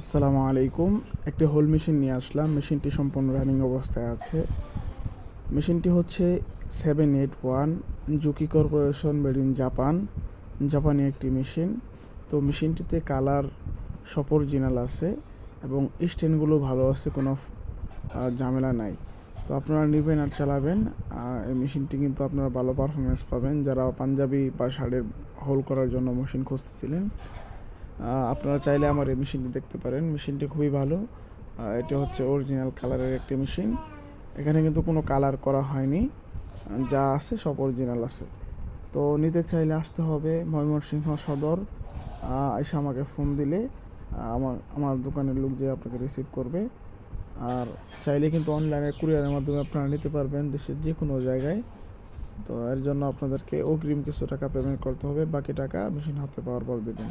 আসসালামু আলাইকুম। একটি হোল মেশিন নিয়ে আসলাম। মেশিনটি সম্পূর্ণ রানিং অবস্থায় আছে। মেশিনটি হচ্ছে seven eight one Juki corporation made in Japan জাপানি একটি মেশিন। তো মেশিনটিতে কালার সব অরিজিনাল আছে এবং স্ট্যান্ডগুলো ভালো আছে, কোনো ঝামেলা নাই। তো আপনারা নেবেন আর চালাবেন। এই মেশিনটি কিন্তু আপনারা ভালো পারফরমেন্স পাবেন। যারা পাঞ্জাবি বা শাড়ির হোল করার জন্য মেশিন খুঁজতেছিলেন আপনারা চাইলে আমার এই মেশিনটি দেখতে পারেন। মেশিনটি খুবই ভালো। এটা হচ্ছে অরিজিনাল কালারের একটি মেশিন। এখানে কিন্তু কোনো কালার করা হয়নি। যা আছে সব অরিজিনাল আছে। তো নিতে চাইলে আসতে হবে ময়মনসিংহ সদর। এসে আমাকে ফোন দিলে আমার আমার দোকানের লোক যে আপনাকে রিসিভ করবে। আর চাইলে কিন্তু অনলাইনে কুরিয়ারের মাধ্যমে আপনারা নিতে পারবেন দেশের যে কোনো জায়গায়। তো এর জন্য আপনাদেরকে অগ্রিম কিছু টাকা পেমেন্ট করতে হবে। বাকি টাকা মেশিন হাতে পাওয়ার পর দেবেন।